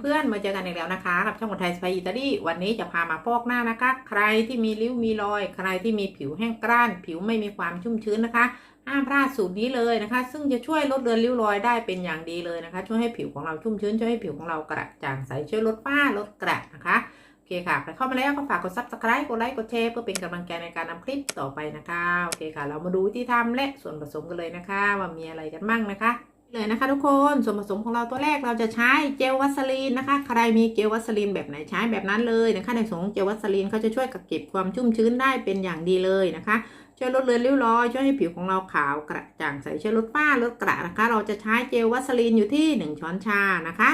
เพื่อนๆมาเจอกันอีกแล้วนะคะกับช่องคนไทยสไปอิตาลีวันนี้จะพามาพอกหน้านะคะ ใครที่มีริ้วมีรอย ใครที่มีผิวแห้งกร้าน ผิวไม่มีความชุ่มชื้นนะคะห้ามพลาดสูตรนี้เลยนะคะ ซึ่งจะช่วยลดเลือนริ้วรอยได้เป็นอย่างดีเลยนะคะ ช่วยให้ผิวของเราชุ่มชื้นช่วยให้ผิวของเรากระจ่างใสช่วยลดฝ้าลดกระนะคะโอเคค่ะใครเข้ามาแล้วก็ฝากกด subscribe กดไลค์กดแชร์เพื่อเป็นกำลังใจในการนำคลิปต่อไปนะคะโอเคค่ะ เรามาดูวิธีทำและส่วนผสมกันเลยนะคะ ว่ามีอะไรกันบ้างนะคะ เลยนะคะทุกคนส่วนผสมของเราตัวแรกเราจะใช้เจลวัสลีนนะคะ ใครมีเจลวัสลีนแบบไหนใช้แบบนั้นเลยนะคะ ในส่วนของเจลวัสลีนเขาจะช่วยกักเก็บความชุ่มชื้นได้เป็นอย่างดีเลยนะคะ ช่วยลดเลือนริ้วรอย ช่วยให้ผิวของเราขาวกระจ่างใสช่วยลดฝ้าลดกระนะคะ เราจะใช้เจลวัสลีนอยู่ที่ 1 ช้อนชานะคะ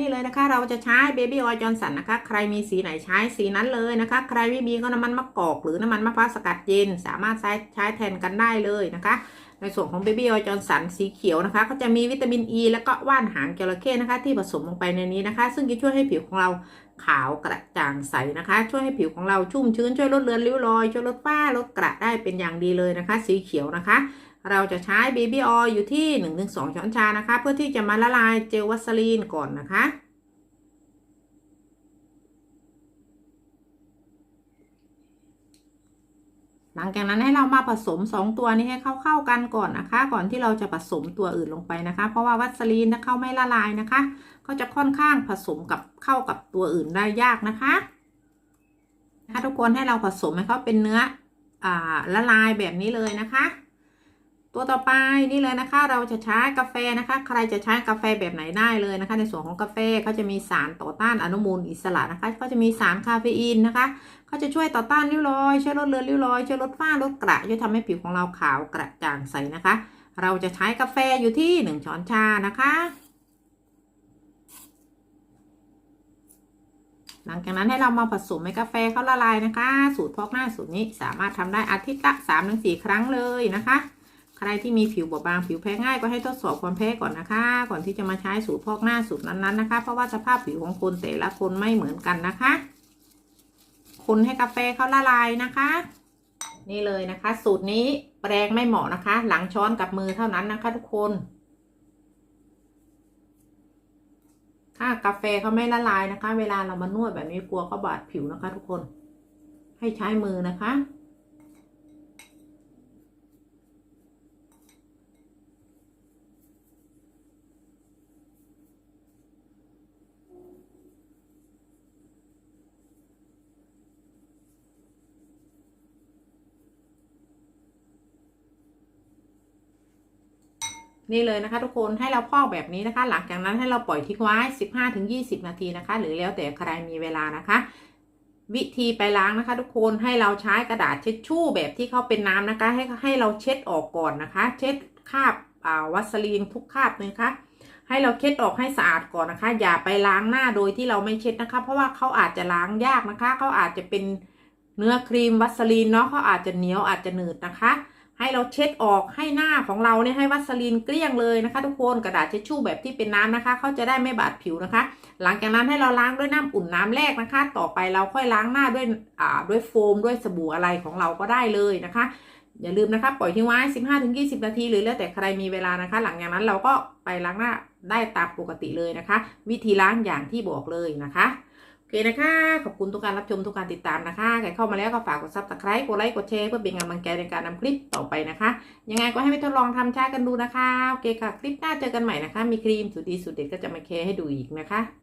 นี่เลยนะคะ เราจะใช้เบบี้ออยจอนสันนะคะ ใครมีสีไหนใช้สีนั้นเลยนะคะ ใครไม่มีก็น้ำมันมะกอกหรือน้ำมันมะพร้าวสกัดเย็น สามารถใช้ใช้แทนกันได้เลยนะคะ ในส่วนของ Baby Oil Johnson สีเขียวนะคะ ก็จะมีวิตามินอ e ีแล้วก็ว่านหางจระเข้นะคะ ที่ผสมลงไปในนี้นะคะ ซึ่งจะช่วยให้ผิวของเราขาวกระจ่างใสนะคะ ช่วยให้ผิวของเราชุ่มชื้นช่วยลดเลือนริ้วรอยช่วยลดฝ้าลดกระได้เป็นอย่างดีเลยนะคะ สีเขียวนะคะ เราจะใช้ Baby Oil อยู่ที่ 1-2 ช้อนชานะคะ เพื่อที่จะมาละลายเจลวัสลีนก่อนนะคะ หลังจากนั้นให้เรามาผสม 2 ตัวนี้ให้เข้าๆกันก่อนนะคะ ก่อนที่เราจะผสมตัวอื่นลงไปนะคะ เพราะว่าวัสลีนถ้าเข้าไม่ละลายนะคะ ก็จะค่อนข้างผสมกับเข้ากับตัวอื่นได้ยากนะคะนะคะทุกคนให้เราผสมให้เขาเป็นเนื้ออละลายแบบนี้เลยนะคะ ตัวต่อไปนี่เลยนะคะ เราจะใช้กาแฟนะคะ ใครจะใช้กาแฟแบบไหนได้เลยนะคะ ในส่วนของกาแฟเขาจะมีสารต่อต้านอนุมูลอิสระนะคะก็จะมีสารคาเฟอีนนะคะเขาจะช่วยต่อต้านริ้วรอยช่วยลดเลือนริ้วรอยช่วยลดฝ้าลดกระช่วยทำให้ผิวของเราขาวกระจ่างใสนะคะ เราจะใช้กาแฟอยู่ที่ 1 ช้อนชานะคะ หลังจากนั้นให้เรามาผสมให้กาแฟเขาละลายนะคะ สูตรพอกหน้าสูตรนี้สามารถทำได้อาทิตย์ละ3-4 ครั้งเลยนะคะ ใครที่มีผิวบอบบางผิวแพ้ง่ายก็ให้ทดสอบความแพ้ก่อนนะคะ ก่อนที่จะมาใช้สูตรพอกหน้าสูตรนั้นๆนะคะ เพราะว่าสภาพผิวของคนแต่ละคนไม่เหมือนกันนะคะ คนให้กาแฟเขาละลายนะคะ นี่เลยนะคะ สูตรนี้แปรงไม่เหมาะนะคะ หลังช้อนกับมือเท่านั้นนะคะ ทุกคนถ้ากาแฟเขาไม่ละลายนะคะ เวลาเรามานวดแบบนี้กลัวเขาบาดผิวนะคะ ทุกคน ให้ใช้มือนะคะ นี่เลยนะคะ ทุกคนให้เราพอกแบบนี้นะคะ หลังจากนั้นให้เราปล่อยทิ้งไว้ 15-20 นาทีนะคะ หรือแล้วแต่ใครมีเวลานะคะ วิธีไปล้างนะคะ ทุกคนให้เราใช้กระดาษเช็ดชู่แบบที่เขาเป็นน้ำนะคะ ให้ให้เราเช็ดออกก่อนนะคะ เช็ดคราบาวัสลีนทุกคราบเลยนะคะให้เราเช็ดออกให้สะอาดก่อนนะคะ อย่าไปล้างหน้าโดยที่เราไม่เช็ดนะคะ เพราะว่าเขาอาจจะล้างยากนะคะเขาอาจจะเป็นเนื้อครีมวัสลีนเนาะเขาอาจจะเหนียวอาจจะหนืดนะคะ ให้เราเช็ดออกให้หน้าของเราเนี่ยให้วัสลีนเกลี้ยงเลยนะคะ ทุกคนกระดาษเช็ดชู่แบบที่เป็นน้ำนะคะเขาจะได้ไม่บาดผิวนะคะ หลังจากนั้นให้เราล้างด้วยน้ำอุ่นน้ำแรกนะคะ ต่อไปเราค่อยล้างหน้าด้วยอ่าด้วยโฟมด้วยสบู่อะไรของเราก็ได้เลยนะคะ อย่าลืมนะคะ ปล่อยทิ้งไว้ 15-20 นาที หรือแล้วแต่ใครมีเวลานะคะ หลังจากนั้นเราก็ไปล้างหน้าได้ตามปกติเลยนะคะ วิธีล้างอย่างที่บอกเลยนะคะ โอเคนะคะ ขอบคุณทุกการรับชมทุกการติดตามนะคะ ใครเข้ามาแล้วก็ฝากกดซับสไครต์กดไลค์ กดแชร์เพื่อเป็นกำลังใจในการนำคลิปต่อไปนะคะ ยังไงก็ให้ไปทดลองทำช้กันดูนะคะ โอเคค่ะ คลิปหน้าเจอกันใหม่นะคะ มีครีมสุดดีสุดเด็ดก็จะมาแชร์ให้ดูอีกนะคะ